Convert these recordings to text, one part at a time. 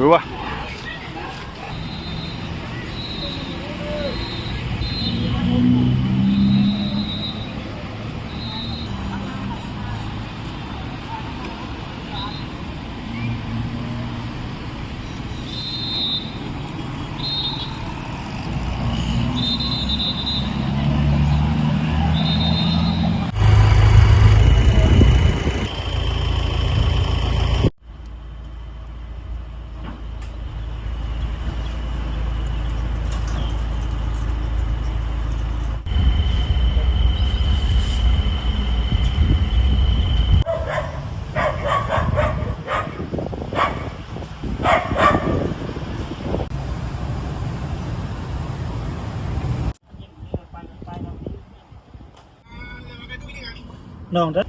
รู้ป น้องเด้อ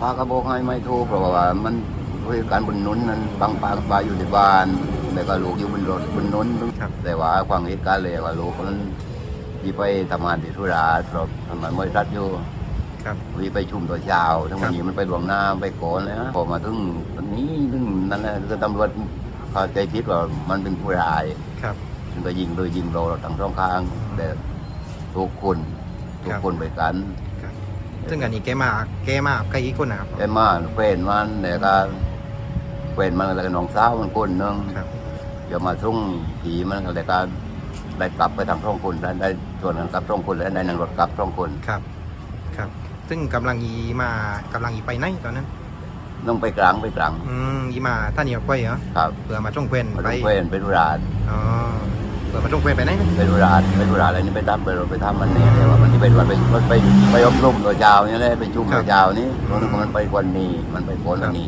พากระบอกให้ไม่ถูกเพราะว่ามันคือการบนนุนนั้นบางปางปลาอยู่ในบ้านแต่ก็ลูกอยู่บนรถบนนุนครับแต่ว่าความเหตุการณ์เลยว่าลูกมันที่ไปทำงานที่ธุระสอบทำงานบริษัทอยู่ครับวีไปชุมตัวเช้าทั้งวันนี้มันไปหลวงหน้าไปโกนแล้วพอมาถึงวันนี้ถึงนั่นแหละคือตำรวจ เข้าใจผิดว่ามันเป็นผู้ร้ายครับ มันก็ยิงโดยยิงเราทั้งสองข้างแต่ทุกคนทุกคนไปกันซึ่งอันนี้แกมาแกมาใครอีกคนนะครับไอ้มาเฟนมันแต่ก็เฟนมันแล้วก็น้องสาวมันคนหนึงครับอย่ามาทุ่งผีมันก็เลยก็ได้กลับไปทางช่องคนได้ได้ส่วนนั้นกลับช่องคนแล้วได้นั่งรถกลับช่องคนครับ ครับ ซึ่งกำลังอีมากำลังอีไปไหนตอนนั้น ต้องไปกลางไปกลางอืมอีมาท่านเหนียวไปเหรอครับเพื่อมาช่องเควนมาไปทุ่งเฟนไปธุระอ๋อเพื่อมาช่องเควนไปไหนนะไปธุระไปธุระอะไรนี่ไปทำไปรถไปทำมันนี่แต่ว่ามันที่ไปวันไปไปไปไปอบรมตัวเจ้านี่แหละไปชุ่มตัวเจ้านี่รถมันไปวันนี้มันไปโกนวันนี้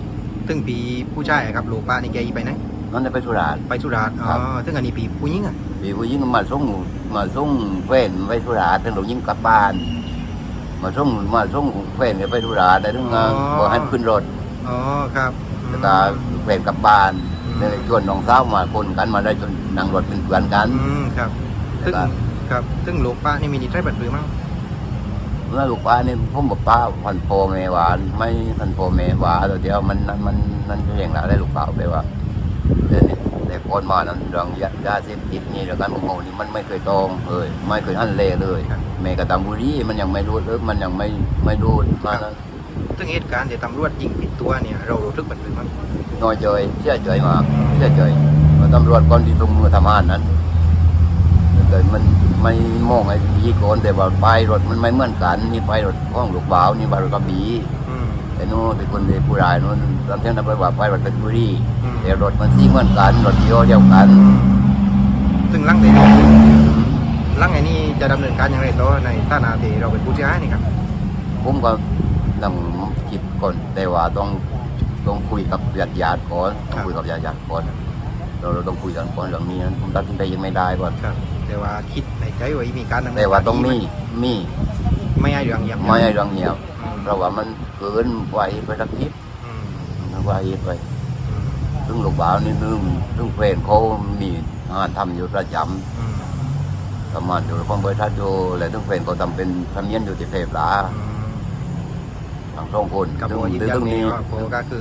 ซึ่งปีผู้ชายครับลูกป้านี่แกอีไปไหนนั่นจะไปธุระไปสุราษฎร์อ๋ครัอบซึ่งอันนี้ปีผู้หญิงอะปีผู้หญิงมาส่งมาส่งเฟนไปธุระถึงเรายิงกลับบ้าน มาส่งมาส่งเฟนไปธุระแต่ถึงพอให้ขึ้นรถ อ๋อครับอืมแล้วก็เฟนกลับบ้านเลยชวนน้องสาวมาคนกันมาได้จนนั่งรถเป็นเพื่อนกันอืมครับซึ่งแล้วก็ครับซึ่งลูกป้านี่มีนิสัยแบบหรือมั้งเมื่อลูกป้านี่ผมบอกป้าพันโพเมหวาน ไม่พันโพเมหวานตัวเดียวมันมันมันนั่นเองละได้ลูกเปล่าไปว่าเดี๋ยวนี้แต่คนมานั้นเรื่องยายาเสพติดนี่เรื่องการโมนี่มันไม่เคยตรงเลยไม่เคยอันเลเลยแม้กระตังบุรีมันยังไม่รู้เลยมันยังไม่ไม่รู้มานั้น ซึ่งเหตุการณ์ที่ตำรวจยิงผิดตัวเนี่ยเรารู้ทึกแบบหรือมั้งน้อยใจเชื่อใจมากเชื่อใจว่าตำรวจคนที่ลงมือทำงานนั้นแต่มันไม่มองไอ้ยีโกนแต่ว่าไปรถมันไม่เหมือนกันนี่ไปรถห้องลูกบ่าวนี่ไปรถกระบี่อืมแต่นู้นเป็นคนเป็นผู้ร้ายนู้นตอนเที่ยงนั้นไปว่าไปรถเป็นบุรีอืมแต่รถมันซีเหมือนกันรถเดียวเดียวกัน ซึ่งหลังแต่นี้หลังไอ้นี่จะดำเนินการอย่างไรต่อในฐานะที่เราเป็นผู้เสียหายนี่ครับผมก็ ต้องคิดก่อนแต่ว่าต้องต้องคุยกับญาติญาติๆก่อนต้องคุยกับญาติญาติๆก่อนเราเราต้องคุยกันก่อนเรื่องนี้นะผมตัดสินใจยังไม่ได้ก่อนครับ แต่ว่าคิดในใจว่ามีการดำเนินแต่ว่าต้องมีมีไม่ให้เรื่องเงียบไม่ให้เรื่องเงียบอืมเพราะว่ามันเกินไหวไปทักทิศอืมมันไหวไปอืมซึ่งลูกบ่าวนี่นึงซึ่งเฟรนเขามีงานทำอยู่ประจำอืมทำงานอยู่ของบริษัทอยู่และซึ่งเฟรนเขาทำเป็นทำเนียนอยู่ที่เพลาอืมทั้ง สองคนกับซึ่โบงยืนซึ่งยันตรงนี่นี้ว่าโบก็คือ